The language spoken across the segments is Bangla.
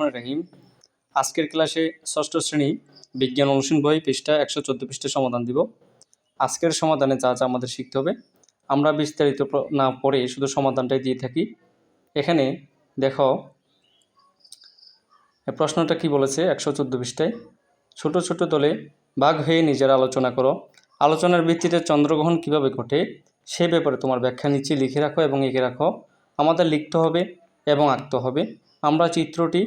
রহমান রহিম। আজকের ক্লাসে ষষ্ঠ শ্রেণি বিজ্ঞান অনুশীলন বই পৃষ্ঠা একশো চোদ্দ পৃষ্ঠের সমাধান দিব। আজকের সমাধানে যা যা আমাদের শিখতে হবে, আমরা বিস্তারিত না পড়ে শুধু সমাধানটাই দিয়ে থাকি। এখানে দেখো প্রশ্নটা কি বলেছে একশো চোদ্দ পৃষ্ঠায় ছোট ছোট দলে ভাগ হয়ে নিজের আলোচনা করো। আলোচনার ভিত্তিতে চন্দ্রগ্রহণ কীভাবে ঘটে, সে ব্যাপারে তোমার ব্যাখ্যা নিচে লিখে রাখো এবং এঁকে রাখো। আমাদের লিখতে হবে এবং আঁকতে হবে। আমরা চিত্রটি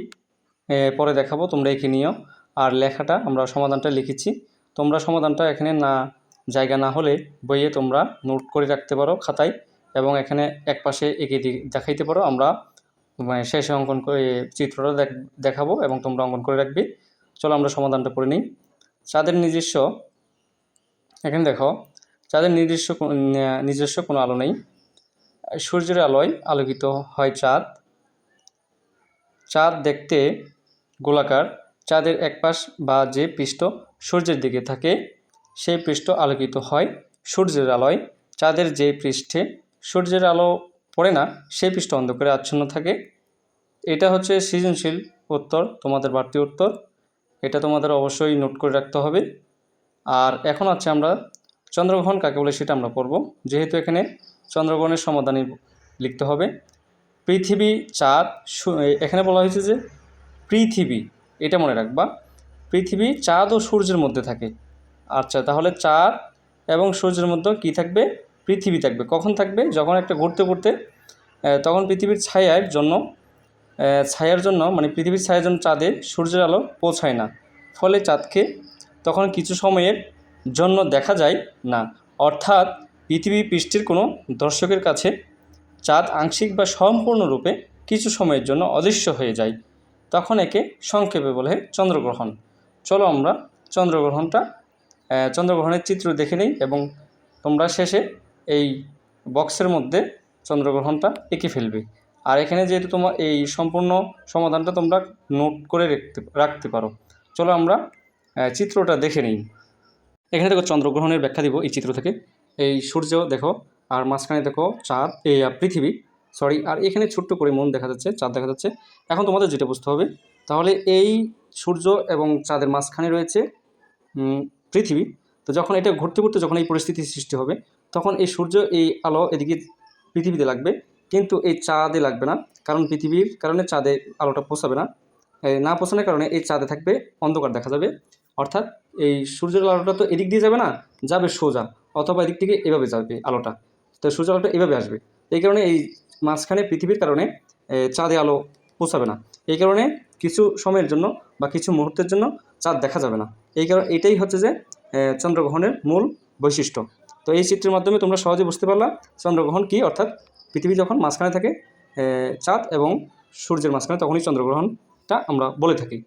পরে দেখাবো, তোমরা এঁকে নিও। আর লেখাটা আমরা সমাধানটা লিখেছি। তোমরা সমাধানটা এখানে না, জায়গা না হলে বইয়ে তোমরা নোট করে রাখতে পারো খাতায় এবং এখানে এক পাশে এঁকে দেখাইতে পারো। আমরা মানে শেষে অঙ্কন করে চিত্রটা দেখ- দেখাবো এবং তোমরা অঙ্কন করে রাখবে। চলো আমরা সমাধানটা করে নিই। চাঁদের নিজস্ব, এখানে দেখো, চাঁদের নিজস্ব নিজস্ব কোনো আলো নেই। সূর্যের আলোয় আলোকিত হয় চাঁদ। চাঁদ দেখতে গোলাকার চাঁদের এক পাশ বা যে পৃষ্ঠ সূর্যের দিকে থাকে, সেই পৃষ্ঠ আলোকিত হয় সূর্যের আলোয়। চাঁদের যে পৃষ্ঠে সূর্যের আলো পড়ে না, সেই পৃষ্ঠ অন্ধকারে আচ্ছন্ন থাকে। এটা হচ্ছে সৃজনশীল উত্তর, তোমাদের বাড়তি উত্তর। এটা তোমাদের অবশ্যই নোট করে রাখতে হবে। আর এখন আছে আমরা চন্দ্রগ্রহণ কাকে বলে সেটা আমরা পড়ব। যেহেতু এখানে চন্দ্রগ্রহণের সমাধানই লিখতে হবে। পৃথিবী চাঁদ এখানে বলা হয়েছে যে পৃথিবী, এটা মনে রাখবা, পৃথিবী চাঁদ ও সূর্যের মধ্যে থাকে। আচ্ছা তাহলে চাঁদ এবং সূর্যের মধ্যে কি থাকবে? পৃথিবী থাকবে। কখন থাকবে? যখন একটা ঘুরতে ঘুরতে তখন পৃথিবীর ছায়ার জন্য ছায়ার জন্য মানে পৃথিবীর ছায়ার জন্য চাঁদে সূর্যের আলো পৌঁছায় না। ফলে চাঁদকে তখন কিছু সময়ের জন্য দেখা যায় না। অর্থাৎ পৃথিবী পৃষ্ঠের কোনো দর্শকের কাছে চাঁদ আংশিক বা সম্পূর্ণরূপে কিছু সময়ের জন্য অদৃশ্য হয়ে যায়। তখন একে সংক্ষেপে বলে চন্দ্রগ্রহণ। চলো আমরা চন্দ্রগ্রহণটা চন্দ্রগ্রহণের চিত্র দেখে নিই এবং তোমরা শেষে এই বক্সের মধ্যে চন্দ্রগ্রহণটা এঁকে ফেলবে। আর এখানে যেহেতু তোমার এই সম্পূর্ণ সমাধানটা তোমরা নোট করে রাখতে রাখতে পারো। চলো আমরা চিত্রটা দেখে নিই। এখানে দেখো চন্দ্রগ্রহণের ব্যাখ্যা দিব এই চিত্র থেকে। এই সূর্য দেখো, আর মাঝখানে দেখো চাঁদ, এই পৃথিবী। সরি আর এখানে ছোট্ট করে মন দেখা যাচ্ছে, চাঁদ দেখা যাচ্ছে। এখন তোমাদের যেটা বুঝতে হবে, তাহলে এই সূর্য এবং চাঁদের মাঝখানে রয়েছে পৃথিবী। তো যখন এটা ঘুরতে ঘুরতে যখন এই পরিস্থিতির সৃষ্টি হবে, তখন এই সূর্য, এই আলো এদিকে পৃথিবীতে লাগবে। কিন্তু এই চাঁদে লাগবে না, কারণ পৃথিবীর কারণে চাঁদে আলোটা পৌঁছাবে না। না পৌঁছানোর কারণে এই চাঁদে থাকবে, অন্ধকার দেখা যাবে। অর্থাৎ এই সূর্যের আলোটা তো এদিক দিয়ে যাবে না, যাবে সোজা, অথবা এদিক থেকে এভাবে যাবে আলোটা। তো সূর্য আলোটা এভাবে আসবে। এই কারণে এই মাঝখানে পৃথিবীর কারণে চাঁদে আলো পৌঁছাবে না। এই কারণে কিছু সময়ের জন্য বা কিছু মুহূর্তের জন্য চাঁদ দেখা যাবে না। এই কারণে, এটাই হচ্ছে যে চন্দ্রগ্রহণের মূল বৈশিষ্ট্য। তো এই চিত্রের মাধ্যমে তোমরা সহজে বুঝতে পারলা, চন্দ্রগ্রহণ কি? অর্থাৎ পৃথিবী যখন মাঝখানে থাকে চাঁদ এবং সূর্যের মাঝখানে, তখনই চন্দ্রগ্রহণটা আমরা বলে থাকি।